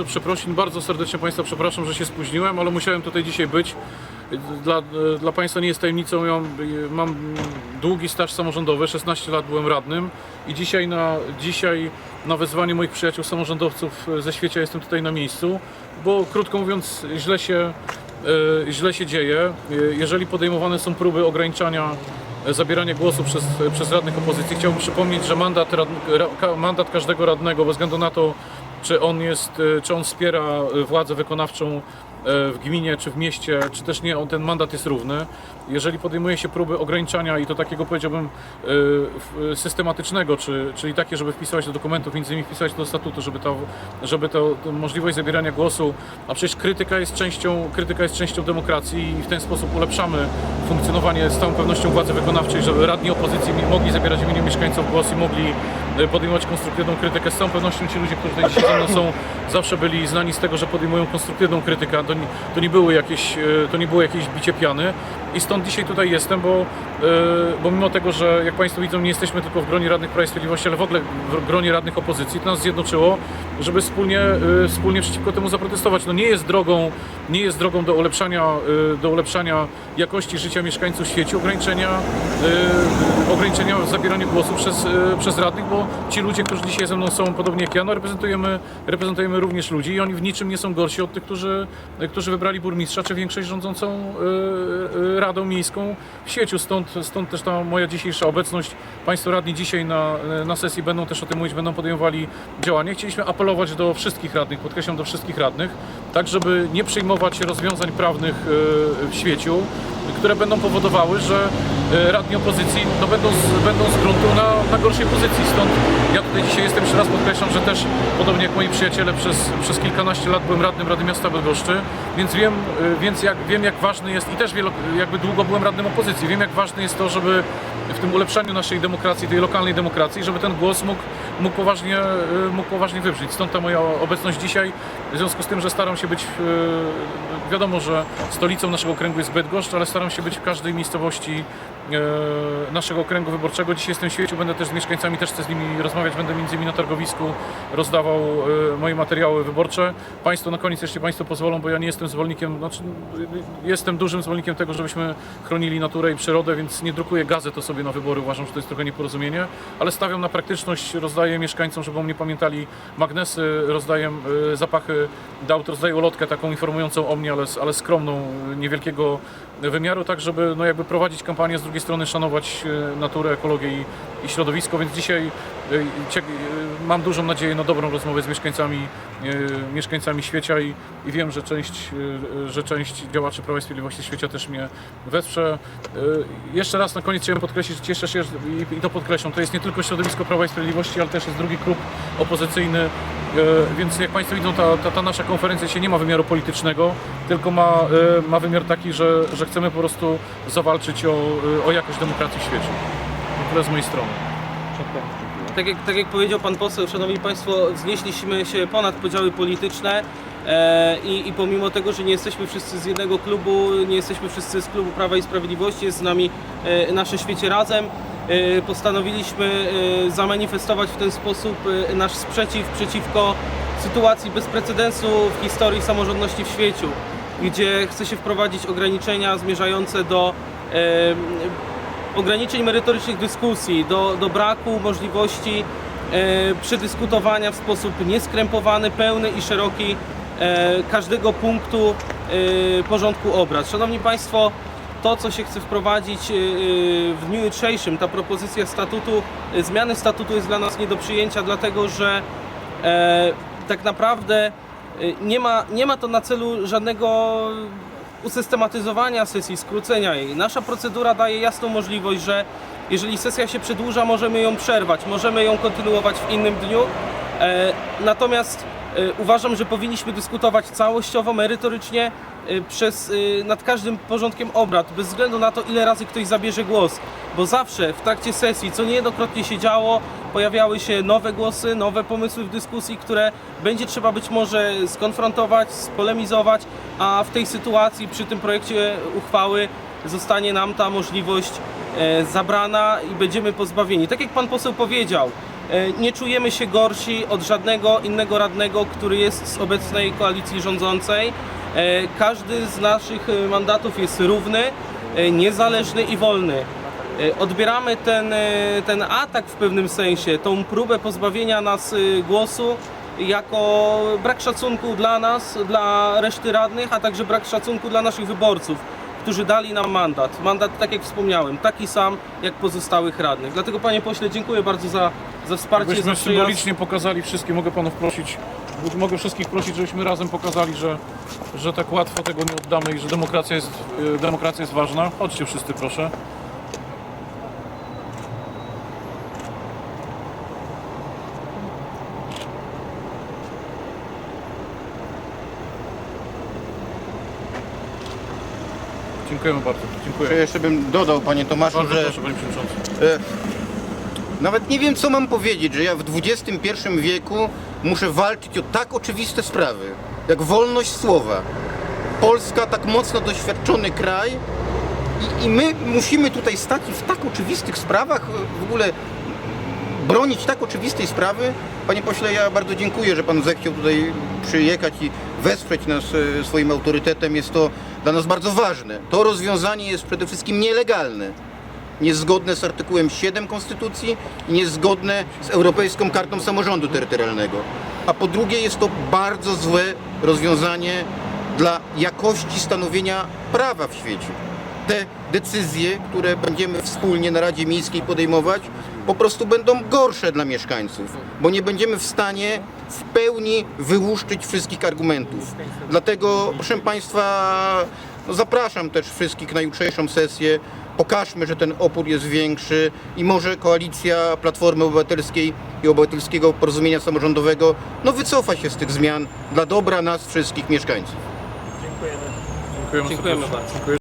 od przeprosin. Bardzo serdecznie Państwa przepraszam, że się spóźniłem, ale musiałem tutaj dzisiaj być. Dla, dla Państwa nie jest tajemnicą, ja mam, długi staż samorządowy, 16 lat byłem radnym i dzisiaj na, dzisiaj na wezwanie moich przyjaciół samorządowców ze świecie jestem tutaj na miejscu, bo krótko mówiąc źle się, e, źle się dzieje. E, Jeżeli podejmowane są próby ograniczania e, zabierania głosu przez, przez radnych opozycji, chciałbym przypomnieć, że mandat, mandat każdego radnego, bez względu na to, czy on jest, e, czy on wspiera e, władzę wykonawczą w gminie, czy w mieście, czy też nie, ten mandat jest równy. Jeżeli podejmuje się próby ograniczania i to takiego powiedziałbym e, w- systematycznego, czy, czyli takie, żeby wpisywać do dokumentów, między innymi wpisywać do statutu, żeby, to, żeby to, to możliwość zabierania głosu, a przecież krytyka jest częścią, krytyka jest częścią demokracji i w ten sposób ulepszamy funkcjonowanie z całą pewnością władzy wykonawczej, żeby radni opozycji mogli zabierać w imieniu mieszkańców głos i mogli e, podejmować konstruktywną krytykę. Z całą pewnością ci ludzie, którzy tutaj dzisiaj są, zawsze byli znani z tego, że podejmują konstruktywną krytykę. Nie, to nie, były jakieś, e, to nie było jakieś bicie piany. I stąd dzisiaj tutaj jestem, bo, e, bo mimo tego, że jak Państwo widzą, nie jesteśmy tylko w gronie radnych Prawa i Sprawiedliwości, ale w ogóle w gronie radnych opozycji, to nas zjednoczyło, żeby wspólnie, e, wspólnie przeciwko temu zaprotestować. No nie jest drogą, nie jest drogą do ulepszania, do ulepszania jakości życia mieszkańców w świecie, ograniczenia, ograniczenia w zabieraniu głosu przez, przez radnych, bo ci ludzie, którzy dzisiaj ze mną są, podobnie jak ja, no reprezentujemy, reprezentujemy również ludzi i oni w niczym nie są gorsi od tych, którzy, którzy wybrali burmistrza czy większość rządzącą e, e, Radą Miejską w świeciu. Stąd, stąd też ta moja dzisiejsza obecność. Państwo radni dzisiaj na, na sesji będą też o tym mówić, będą podejmowali działania. Chcieliśmy apelować do wszystkich radnych, podkreślam do wszystkich radnych, tak żeby nie przyjmować rozwiązań prawnych e, w świeciu, które będą powodowały, że e, radni opozycji no, będą, z, będą z gruntu na, na gorszej pozycji. Stąd ja tutaj dzisiaj jestem, jeszcze raz podkreślam, że też podobnie jak moi przyjaciele przez, przez kilkanaście lat byłem radnym Rady Miasta Bydgoszczy, więc wiem, e, więc jak, wiem jak ważny jest i też wielo, jakby długo byłem radnym opozycji, wiem jak ważne jest to, żeby w tym ulepszaniu naszej demokracji, tej lokalnej demokracji, żeby ten głos mógł, mógł, poważnie, mógł poważnie wybrzmieć. Stąd ta moja obecność dzisiaj, w związku z tym, że staram się być, e, wiadomo, że stolicą naszego okręgu jest Bydgoszcz, ale staram się być w każdej miejscowości naszego okręgu wyborczego. Dzisiaj jestem w świecie, będę też z mieszkańcami, też chcę z nimi rozmawiać, będę między innymi na targowisku rozdawał e, moje materiały wyborcze. Państwo na koniec, jeśli Państwo pozwolą, bo ja nie jestem zwolennikiem, znaczy jestem dużym zwolennikiem tego, żebyśmy chronili naturę i przyrodę, więc nie drukuję gazet o sobie na wybory, uważam, że to jest trochę nieporozumienie, ale stawiam na praktyczność, rozdaję mieszkańcom, żeby o mnie pamiętali magnesy, rozdaję e, zapachy do aut, rozdaję ulotkę taką informującą o mnie, ale, ale skromną, niewielkiego wymiaru, tak żeby no jakby prowadzić kampanię, z drugiej strony szanować e, naturę, ekologię i, i środowisko, więc dzisiaj e, e, mam dużą nadzieję na dobrą rozmowę z mieszkańcami, mieszkańcami świecia i, i wiem, że część, że część działaczy Prawa i Sprawiedliwości świecie też mnie wesprze. Jeszcze raz na koniec chciałem podkreślić, że cieszę się i, i to podkreślam, to jest nie tylko środowisko Prawa i Sprawiedliwości, ale też jest drugi klub opozycyjny, więc jak Państwo widzą, ta, ta, ta nasza konferencja się nie ma wymiaru politycznego, tylko ma, e, ma wymiar taki, że, że chcemy po prostu zawalczyć o, o jakość demokracji w świecie. To tyle z mojej strony. Tak jak, tak jak powiedział Pan poseł, Szanowni Państwo, wznieśliśmy się ponad podziały polityczne e, i, i pomimo tego, że nie jesteśmy wszyscy z jednego klubu, nie jesteśmy wszyscy z klubu Prawa i Sprawiedliwości, jest z nami e, nasze świecie razem, e, postanowiliśmy e, zamanifestować w ten sposób e, nasz sprzeciw przeciwko sytuacji bez precedensu w historii samorządności w świecie, gdzie chce się wprowadzić ograniczenia zmierzające do e, ograniczeń merytorycznych dyskusji, do, do braku możliwości e, przedyskutowania w sposób nieskrępowany, pełny i szeroki e, każdego punktu e, porządku obrad. Szanowni Państwo, to co się chce wprowadzić e, w dniu jutrzejszym, ta propozycja statutu, e, zmiany statutu jest dla nas nie do przyjęcia, dlatego że e, tak naprawdę e, nie ma, nie ma to na celu żadnego usystematyzowania sesji, skrócenia jej. Nasza procedura daje jasną możliwość, że jeżeli sesja się przedłuża, możemy ją przerwać, możemy ją kontynuować w innym dniu. E, natomiast e, uważam, że powinniśmy dyskutować całościowo, merytorycznie e, przez, nad każdym porządkiem obrad, bez względu na to, ile razy ktoś zabierze głos. Bo zawsze w trakcie sesji, co niejednokrotnie się działo, pojawiały się nowe głosy, nowe pomysły w dyskusji, które będzie trzeba być może skonfrontować, spolemizować, a w tej sytuacji, przy tym projekcie uchwały, zostanie nam ta możliwość zabrana i będziemy pozbawieni. Tak jak pan poseł powiedział, Nie czujemy się gorsi od żadnego innego radnego, który jest z obecnej koalicji rządzącej. E, Każdy z naszych e, mandatów jest równy, e, niezależny i wolny. E, Odbieramy ten, e, ten atak w pewnym sensie, tą próbę pozbawienia nas e, głosu jako brak szacunku dla nas, dla reszty radnych, a także brak szacunku dla naszych wyborców, którzy dali nam mandat. Mandat, tak jak wspomniałem, taki sam jak pozostałych radnych. Dlatego panie pośle, dziękuję bardzo za, za wsparcie, za Byśmy przyjazd. symbolicznie pokazali wszystkim, mogę panów prosić, mogę wszystkich prosić, żebyśmy razem pokazali, że, że tak łatwo tego nie oddamy i że demokracja jest, e, demokracja jest ważna. Chodźcie wszyscy proszę. Dziękujemy bardzo. Dziękuję. Ja jeszcze bym dodał, panie Tomaszu, Bardzo że proszę, panie przewodniczący. e, nawet nie wiem, co mam powiedzieć, że ja w XXI wieku muszę walczyć o tak oczywiste sprawy, jak wolność słowa. Polska, tak mocno doświadczony kraj i, i my musimy tutaj stać w tak oczywistych sprawach e, w ogóle bronić tak oczywistej sprawy. Panie pośle, ja bardzo dziękuję, że pan zechciał tutaj przyjechać i wesprzeć nas e, swoim autorytetem. Jest to dla nas bardzo ważne. To rozwiązanie jest przede wszystkim nielegalne. Niezgodne z artykułem 7 Konstytucji i niezgodne z Europejską Kartą Samorządu Terytorialnego. A po drugie jest to bardzo złe rozwiązanie dla jakości stanowienia prawa w świecie te decyzje, które będziemy wspólnie na Radzie Miejskiej podejmować, po prostu będą gorsze dla mieszkańców, bo nie będziemy w stanie w pełni wyłuszczyć wszystkich argumentów. Dlatego, proszę Państwa, no zapraszam też wszystkich na jutrzejszą sesję. Pokażmy, że ten opór jest większy i może koalicja Platformy Obywatelskiej i Obywatelskiego Porozumienia Samorządowego no wycofa się z tych zmian dla dobra nas wszystkich mieszkańców. Dziękujemy, Dziękujemy serdecznie. bardzo. Dziękuję.